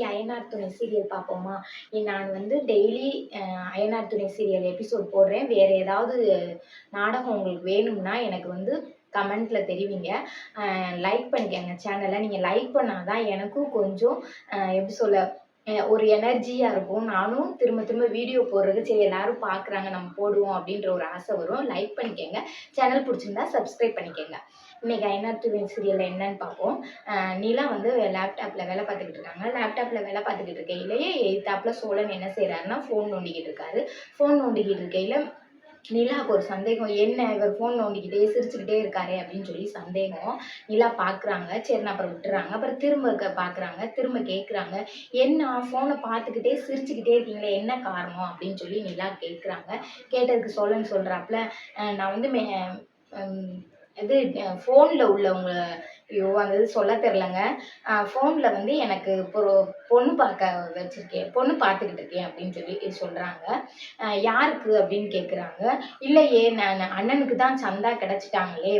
இன்னைக்கு அயனார் துணை சீரியல் பார்ப்போமா? நான் வந்து டெய்லி அயனார் துணை சீரியல் எபிசோட் போடுறேன். வேறு ஏதாவது நாடகம் உங்களுக்கு வேணும்னா எனக்கு வந்து கமெண்ட்டில் தெரிவிங்க. லைக் பண்ணிக்கங்க சேனலை நீங்கள் லைக் பண்ணால் தான் எனக்கும் கொஞ்சம் எப்படி சொல்ல ஒரு எனர்ஜியாக இருக்கும். நானும் திரும்ப திரும்ப வீடியோ போடுறது சரி எல்லாரும் பார்க்குறாங்க நம்ம போடுவோம் அப்படின்ற ஒரு ஆசை வரும். லைக் பண்ணிக்கோங்க. சேனல் பிடிச்சிருந்தா சப்ஸ்கிரைப் பண்ணிக்கோங்க. இன்றைக்கி ஐநாட்டு சீரியலில் என்னன்னு பார்ப்போம். நிலா வந்து லேப்டாப்பில் வேலை பார்த்துக்கிட்டு இருக்காங்க. லேப்டாப்பில் வேலை பார்த்துக்கிட்டு இருக்கையிலேயே எய்த்தாப்பில் சோழன் என்ன செய்கிறாருன்னா ஃபோன் நோண்டிக்கிட்டு இருக்காரு. ஃபோன் நோண்டிக்கிட்டு இருக்கையில் நிலாவுக்கு ஒரு சந்தேகம் என்ன? இவர் ஃபோன் நோண்டிக்கிட்டே சிரிச்சுக்கிட்டே இருக்காரு அப்படின்னு சொல்லி சந்தேகம். நிலா பார்க்குறாங்க சரின்னு அப்புறம் விட்டுறாங்க. அப்புறம் திரும்ப பார்க்குறாங்க திரும்ப கேட்குறாங்க என்ன ஃபோனை பார்த்துக்கிட்டே சிரிச்சுக்கிட்டே இருக்கீங்களே என்ன காரணம்? அப்படின்னு சொல்லி நிலா கேட்குறாங்க கேட்டதுக்கு சொல்லன்னு சொல்கிறாப்புல நான் வந்து மே இது ஃபோனில் உள்ளவங்க ஐயோ அந்த இது சொல்ல தெரிலங்க ஃபோனில் வந்து எனக்கு இப்போ பொண்ணு பார்க்க வச்சுருக்கேன். பொண்ணு பார்த்துக்கிட்டு இருக்கேன் அப்படின்னு சொல்லி சொல்கிறாங்க யாருக்கு அப்படின்னு கேட்குறாங்க இல்லையே நான் அண்ணனுக்கு தான் சந்தா கிடச்சிட்டாங்களே.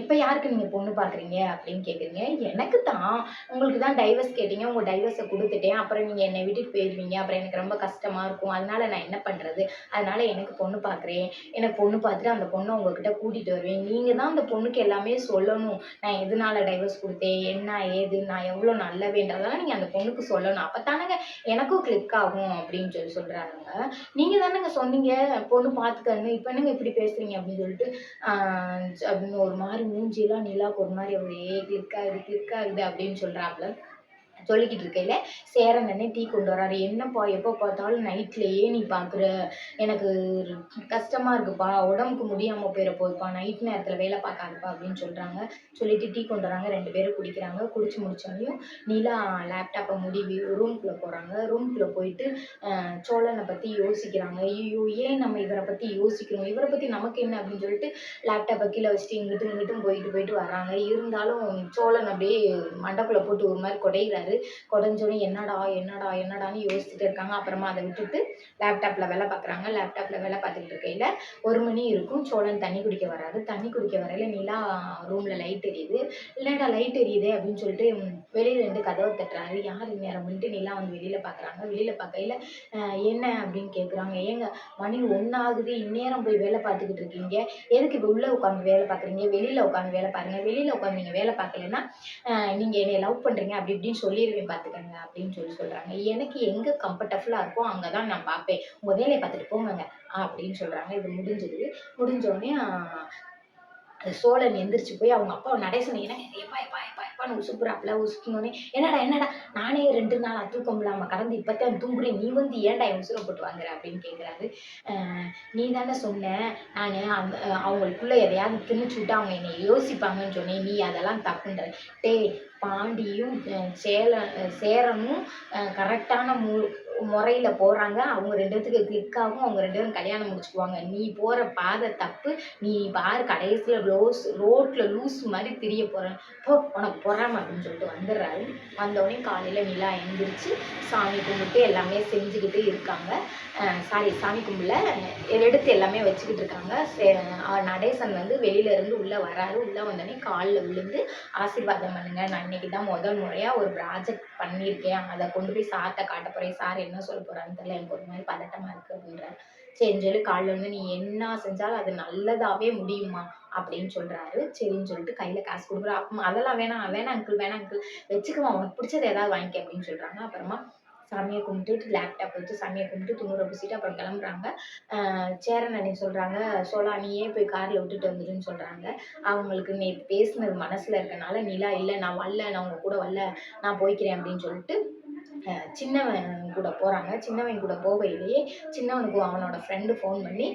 இப்போ யாருக்கு நீங்கள் பொண்ணு பார்க்குறீங்க அப்படின்னு கேட்குறீங்க எனக்கு தான். உங்களுக்கு தான் டைவர்ஸ் கேட்டீங்க. உங்கள் டைவர்ஸை கொடுத்துட்டேன். அப்புறம் நீங்கள் என்னை விட்டுட்டு போயிடுவீங்க அப்புறம் எனக்கு ரொம்ப கஷ்டமாக இருக்கும். அதனால் நான் என்ன பண்ணுறது அதனால் எனக்கு பொண்ணு பார்க்குறேன். எனக்கு பொண்ணு பார்த்துட்டு அந்த பொண்ணை உங்ககிட்ட கூட்டிகிட்டு வருவேன். நீங்கள் தான் அந்த பொண்ணுக்கு எல்லாமே சொல்லணும். நான் எதனால டைவர்ஸ் கொடுத்தேன் என்ன ஏது நான் எவ்வளோ நல்லவேன்றதெல்லாம் நீங்கள் அந்த பொண்ணுக்கு சொல்லணும். அப்போ தானேங்க எனக்கும் கிளிக் ஆகும் அப்படின்னு சொல்லி சொல்கிறாங்க நீங்கள் தானேங்க சொன்னீங்க பொண்ணு பார்த்துக்கணும் இப்போ என்னங்க இப்படி பேசுகிறீங்க அப்படின்னு சொல்லிட்டு அப்படின்னு ஒரு மாதிரி மூஞ்சிலாம் நிலாவுக்கு ஒரு மாதிரி அப்படியே கிளிக் ஆகுது கிளிக் ஆகுது அப்படின்னு சொல்கிறாப்புல சொல்லிக்கிட்டு இருக்கையில் சேரன் அண்ணே டீ கொண்டு வராரு. என்னப்பா எப்போ பார்த்தாலும் நைட்லேயே நீ பார்க்குற எனக்கு கஷ்டமாக இருக்குப்பா. உடம்புக்கு முடியாமல் போயிட போகுதுப்பா நைட் நேரத்தில் வேலை பார்க்காதுப்பா அப்படின்னு சொல்கிறாங்க சொல்லிட்டு டீ கொண்டு வராங்க. ரெண்டு பேரும் குடிக்கிறாங்க. குடிச்சு முடிச்சோடனையும் நிலா லேப்டாப்பை முடிவி ரூம்குள்ளே போகிறாங்க ரூம்குள்ளே போயிட்டு சோழனை பற்றி யோசிக்கிறாங்க. ஐயோ ஏன் நம்ம இவரை பற்றி யோசிக்கிறோம்? இவரை பற்றி நமக்கு என்ன அப்படின்னு சொல்லிட்டு லேப்டாப்பை கீழே வச்சுட்டு இங்கிட்டும் இங்கிட்டும் போயிட்டு போயிட்டு வராங்க இருந்தாலும் சோழன் அப்படியே மண்டக்குள்ளே போட்டு ஒரு மாதிரி குடையிறாரு. குடஞ்சோடனே என்னடா என்னடா என்னடான்னு யோசிச்சுட்டு இருக்காங்க. அப்புறமா அதை விட்டுட்டு லேப்டாப்பில் வேலை பார்க்குறாங்க. லேப்டாப்பில் வேலை பார்த்துக்கிட்டு இருக்கையில் ஒரு மணி இருக்கும். சோழன் தண்ணி குடிக்க வராது. தண்ணி குடிக்க வரையில் நிலா ரூமில் லைட் எரியுது. இல்லைடா லைட் எரியுது? அப்படின்னு சொல்லிட்டு வெளியில் இருந்து கதவை தட்டுறாரு யார் நேரம் வந்துட்டு நிலா வந்து வெளியில் பார்க்குறாங்க. வெளியில் பார்க்கையில் என்ன? அப்படின்னு கேட்குறாங்க ஏங்க மணி ஒன்றாகுது இந்நேரம் போய் வேலை பார்த்துக்கிட்டு இருக்கீங்க. எதுக்கு இப்போ உள்ளே உட்காந்து வேலை பார்க்குறீங்க? வெளியில் உட்காந்து வேலை பாருங்கள் வெளியில் உட்காந்து நீங்கள் வேலை பார்க்கலன்னா நீங்கள் என்னை லவ் பண்ணுறீங்க அப்படி இப்படின்னு சொல்லி வேலையை பார்த்துக்கங்க அப்படின்னு சொல்லி சொல்கிறாங்க எனக்கு எங்கே கம்ஃபர்டபுளாக இருக்கோ அங்கே தான் நான் பார்ப்பேன். உங்கள் வேலையை பார்த்துட்டு போங்க அப்படின்னு சொல்கிறாங்க இது முடிஞ்சது. முடிஞ்சோடனே சோழன் எந்திரிச்சு போய் அவங்க அப்பா நடேசன் என்ன எப்பா எப்பா எப்பா எப்பான்னு உசுப்புறாப்புல உசுக்கினோடனே என்னடா என்னடா? நானே ரெண்டு நாள் தூக்கம் இல்லாமல் கடந்து இப்போத்தான் தூங்குறேன். நீ வந்து ஏன்டா என் உசுரை போட்டு வாங்குற? அப்படின்னு கேட்குறாரு நீ தானே சொன்ன நான் அந்த அவங்களுக்குள்ள எதையாவது திணிச்சு விட்டு அவங்க என்னை யோசிப்பாங்கன்னு சொன்னேன். நீ அதெல்லாம் தப்புன்ற. டே பாண்டியும் சேல சேரனும் கரெக்டான மூ முறையில் போகிறாங்க அவங்க ரெண்டு பேத்துக்கு கிளிக் ஆகும். அவங்க ரெண்டு பேரும் கல்யாணம் முடிச்சுக்குவாங்க. நீ போகிற பாதை தப்பு. நீ பாரு கடைசியில் ரோஸ் ரோட்டில் லூஸ் மாதிரி திரிய போகிறேன் போ உனக்கு போகிறாம அப்படின்னு சொல்லிட்டு வந்துடுறாரு. வந்தோடனே காலையில் நிலா எழுந்திரிச்சு சாமி கும்பிட்டு எல்லாமே செஞ்சுக்கிட்டு இருக்காங்க. சாரி சாமி கும்பிடல எடுத்து எல்லாமே வச்சுக்கிட்டு இருக்காங்க. நடேசன் வந்து வெளியிலேருந்து உள்ளே வராரு. உள்ளே வந்தோடனே காலில் விழுந்து ஆசீர்வாதம் பண்ணுங்க. நான் இன்னைக்கு தான் முதல் முறையாக ஒரு ப்ராஜெக்ட் பண்ணியிருக்கேன். அதை கொண்டு போய் சார்கிட்ட காட்ட போகிறேன் சார் என்ன சொல்ல போகிறான்னு தெரியல. எனக்கு ஒரு மாதிரி பதட்டமாக இருக்குது அப்படின்ற. சரின்னு சொல்லி காலில் வந்து நீ என்ன செஞ்சாலும் அது நல்லதாகவே முடியுமா அப்படின்னு சொல்கிறாரு சரின்னு சொல்லிட்டு கையில் காசு கொடுக்குறா அப்போ அதெல்லாம் வேணாம் வேணாம் அங்கிள் வேணாம் அங்கிள் வச்சுக்குவான் உனக்கு பிடிச்சது ஏதாவது வாங்கிக்க அப்படின்னு சொல்கிறாங்க அப்புறமா சாமியை கும்பிட்டுட்டு லேப்டாப் வச்சு சாமியை கும்பிட்டு துணுரை பூசிட்டு அப்புறம் கிளம்புறாங்க. சேரன் அண்ணி சொல்கிறாங்க சோலா நீயே போய் காரில் விட்டுட்டு வந்துடுன்னு சொல்கிறாங்க அவங்களுக்கு நேற்று பேசுனது மனசில் இருக்கனால நிலா இல்லை நான் வரல நான் உங்கள் கூட வரல நான் போய்க்கிறேன் அப்படின்னு சொல்லிட்டு சின்னவன் கூட போகிறாங்க சின்னவன் கூட போகையிலேயே சின்னவனுக்கு அவனோட ஃப்ரெண்டு ஃபோன் பண்ணி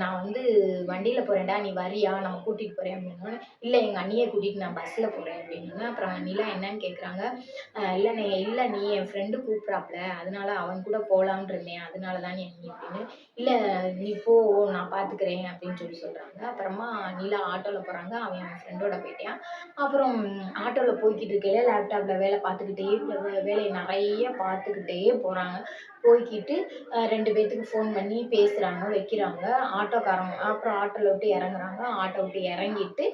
நான் வந்து வண்டியில் போகிறேன்டா நீ வரியா? நம்ம கூட்டிகிட்டு போகிறேன் அப்படின்னோடனே இல்லை எங்கள் அண்ணியை கூட்டிகிட்டு நான் பஸ்ஸில் போகிறேன் அப்படின்னு அப்புறம் நிலா என்னன்னு கேட்குறாங்க இல்லை நீ இல்லை நீ என் ஃப்ரெண்டு கூப்பிட்றாப்புல அதனால அவன் கூட போகலான் இருந்தேன் அதனால தான் நீ அப்படின்னு இல்லை நீ போ நான் பார்த்துக்கிறேன் அப்படின்னு சொல்லி சொல்கிறாங்க அப்புறமா நிலா ஆட்டோவில் போகிறாங்க அவன் என் ஃப்ரெண்டோட போயிட்டான். அப்புறம் ஆட்டோவில் போய்கிட்டு இருக்கையில லேப்டாப்பில் வேலை பார்த்துக்கிட்டே வேலையை நிறைய பார்த்துக்கிட்டே போகிறாங்க போய்க்கிட்டு ரெண்டு பேர்த்துக்கு ஃபோன் பண்ணி பேசுகிறாங்க வைக்கிறாங்க. ஆட்டோக்காரங்க அப்புறம் ஆட்டோவில் விட்டு இறங்குறாங்க. ஆட்டோ விட்டு இறங்கிட்டு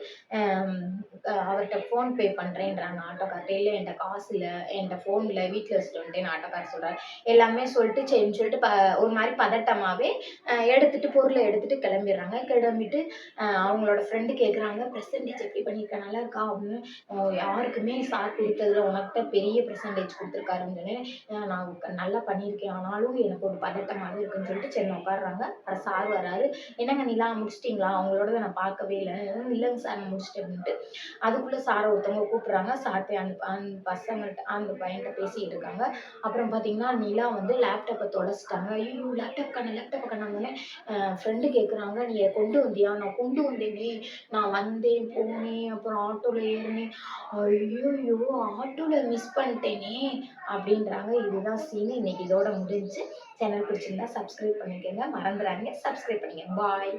அவர்கிட்ட ஃபோன் பே பண்ணுறேன்றாங்க ஆட்டோக்கார்ட்ட. இல்லை என்கிட்ட காசு இல்லை. என்கிட்ட ஃபோன் இல்லை. வீட்டில் வச்சுட்டு வந்துட்டேன் ஆட்டோக்கார் சொல்கிறார் எல்லாமே சொல்லிட்டு சரின்னு சொல்லிட்டு ப ஒரு மாதிரி பதட்டமாகவே எடுத்துட்டு பொருளை எடுத்துகிட்டு கிளம்பிடுறாங்க. கிளம்பிட்டு அவங்களோட ஃப்ரெண்டு கேட்குறாங்க பர்சன்டேஜ் எப்படி பண்ணியிருக்க நல்லா இருக்கா? அப்படின்னு யாருக்குமே சார் கொடுத்ததுல உனக்கிட்ட பெரிய பர்சன்டேஜ் கொடுத்துருக்காருன்னு நான் நல்லா பண்ணியிருக்கேன். ஆனாலும் எனக்கு ஒரு பதட்டமாக இருக்குன்னு சொல்லிட்டு சரி உட்காடுறாங்க அப்புறம் சார் வராரு. என்னங்க நிலா முடிச்சிட்டிங்களா? அவங்களோட நான் பார்க்கவே இல்லை. இல்லைங்க சார் நான் முடிச்சிட்டேன் அப்படின்ட்டு. அதுக்குள்ளே சாரை ஒருத்தவங்க கூப்பிட்றாங்க. சார் போய் அந்த அந்த பசங்கள்கிட்ட அந்த பையன்கிட்ட பேசிகிட்டு இருக்காங்க. அப்புறம் பார்த்தீங்கன்னா நிலா வந்து லேப்டாப்பை தொலைச்சிட்டாங்க ஐயோ லேப்டாப் காண லேப்டாப் காணாங்கன்னு ஃப்ரெண்டு கேட்குறாங்க நீ கொண்டு வந்தியா? நான் கொண்டு வந்தேனே. நான் வந்தேன் போனேன். அப்புறம் ஆட்டோவில் ஏறினேன். ஐயோ ஆட்டோவில் மிஸ் பண்ணிட்டேனே அப்படின்றாங்க. இதுதான் சீன் இன்னைக்கு இதோட முடிஞ்சு சேனல் பிடிச்சிருந்தா சப்ஸ்கிரைப் பண்ணிக்கோங்க. மறந்துடாதீங்க. சப்ஸ்கிரைப் பண்ணிக்கங்க. பாய்